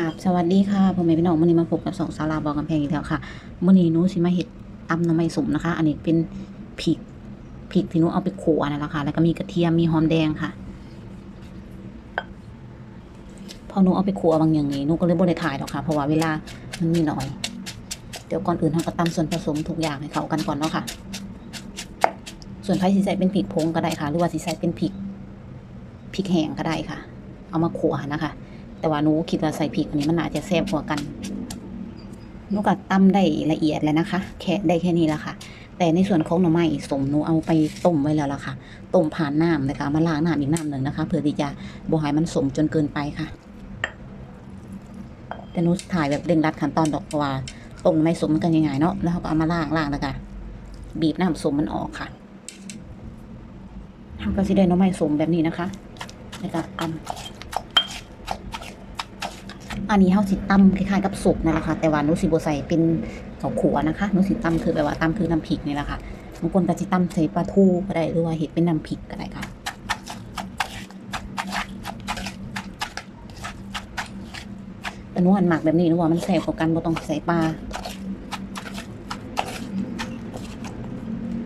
ครับสวัสดีค่ะพ่อแม่พี่น้องมื้อนี้มาพบกับสองสาวลาบอกกำแพงอีกแล้วค่ะมื้อนี้หนูสิมาเฮ็ดตำหน่อไม้สุ่มนะคะ อันนี้เป็นพริกพริกที่หนูเอาไปขัวนั่นแหละค่ะ แล้วก็มีกระเทียมมีหอมแดงค่ะ พอหนูเอาไปขัวบางอย่างนี้หนูก็เลยบ่ได้ถ่ายหรอกค่ะ เพราะว่าเวลามันมีน้อย เดี๋ยวก่อนอื่นเราก็ตำส่วนผสมทุกอย่างให้เข้ากันก่อนเนาะค่ะ ส่วนไผสิใส่เป็นพริกผงก็ได้ค่ะ หรือว่าสิใส่เป็นพริกพริกแห้งก็ได้ค่ะ เอามาขัวนะคะ แต่ว่าหนูคิดว่าใส่พริกอันนี้มันน่าจะแซ่บกว่ากันหนูก็ตำได้ละเอียดแล้วนะคะ แค่ได้แค่นี้ละค่ะ แต่ในส่วนของหน่อไม้สมหนูเอาไปต้มไว้แล้วล่ะค่ะต้มผ่านน้ำนะคะมาล้างน้ำอีกน้ำหนึ่งนะคะ เพื่อที่จะบ่ให้มันสมจนเกินไปค่ะแต่หนูถ่ายแบบเร่งรัดขั้นตอนดอกเพราะว่าต้มหน่อไม้สมมันก็ง่ายๆเนาะแล้วเราก็เอามาล้างล้างแล้วก็บีบน้ำสมมันออกค่ะทำก็สิได้หน่อไม้สมแบบนี้นะคะแล้วก็ตำ อันนี้เฮาสิตำคล้ายๆกับสุกนั่นแหละค่ะ แต่ว่านูสิโบใส่เป็นเขาขัวนะคะนูสิตำคือแบบว่าตำคือน้ำพริกนี่แหละค่ะบางคนก็สิตำใส่ปลาทูก็ได้หรือว่าเฮ็ดเป็นน้ำพริกก็ได้ค่ะแต่นูหันหมักแบบนี้หนูว่ามันแซ่บกว่ากันบ่ต้องใส่ปลา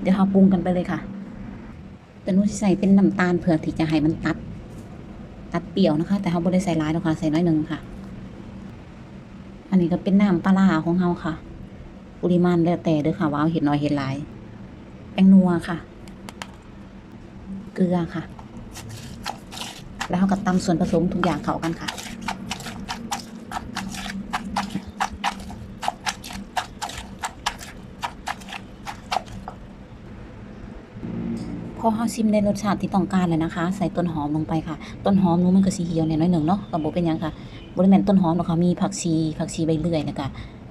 เดี๋ยวเราปรุงกันไปเลยค่ะ แต่นูสิใส่เป็นน้ำตาลเพื่อที่จะให้มันตัด ตัดเปรี้ยวนะคะ แต่เขาบ่ได้ใส่ร้ายหรอกค่ะ ใส่น้อยหนึ่งค่ะ อันนี้ก็เป็นน้ำปลาร้าของเราค่ะ ปริมาณแล้วแต่เด้อค่ะ ว่าเอาเห็ดน้อยเห็ดหลาย แป้งนัวค่ะ เกลือค่ะ แล้วเราก็ตำส่วนผสมทุกอย่างเข้ากันค่ะ พอเฮาชิมในรสชาติที่ต้องการเลยนะคะ ใส่ต้นหอมลงไปค่ะ ต้นหอมนู้นมันก็สีเหี่ยวเนี่ยน้อยหนึ่งเนาะก็บ่เป็นยังค่ะบริเวณต้นหอมเนาะค่ะมีผักชีผักชีใบเลื่อยแล้วก็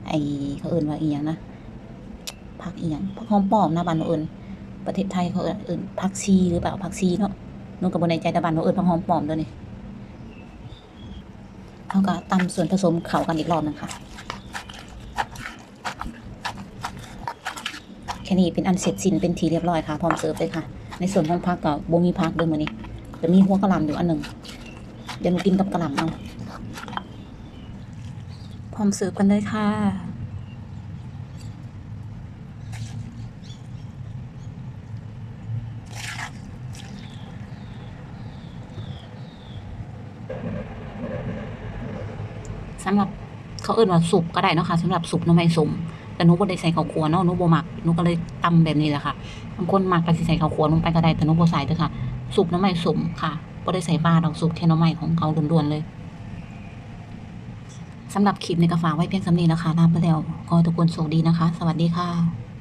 ไอเขาเอิ้นว่าอีหยังนะผักอีหยังผักหอมปอมนะบ้านเอิ้นประเทศไทยเขาเอิ้นผักชีหรือเปล่าผักชีเนาะนู้ก็บ่แน่ใจต่บ้านเราเอิ้นผักหอมปอมเด้อนี่เขาก็ตำส่วนผสมเข้ากันอีกรอบหนึงค่ะ แค่นี้เป็นอันเสร็จสิ้นเป็นทีเรียบร้อยค่ะ พร้อมเสิร์ฟเลยค่ะ ในส่วนของผักก็บ่มีผักเด้อมื้อนี้จะมีหัวกะหล่ำอยู่อันหนึ่งเดี๋ยวหนูกินกับกะหล่ำเอาพร้อมเสิร์ฟกันเลยค่ะสำหรับเขาเอิ้นว่าสุปก็ได้นะคะสำหรับสุปน้ำไม้สม แต่นุบได้ใส่ข้าวคั่วเนาะนุบหมักนุก็เลยตำแบบนี้แหละค่ะบางคนหมักก็สิใส่ข้าวคั่วลงไปก็ได้แต่นุบใส่เด้อค่ะสุกน้ำไม้สมค่ะบ่ได้ใส่ปลาดอกสุกแค่น้ำไม้ของเขาล้วนๆเลยสำหรับคลิปนี้ก็ฝากไว้เพียงสำนีนะคะลาไปแล้วขอทุกคนโชคดีนะคะ สวัสดีค่ะ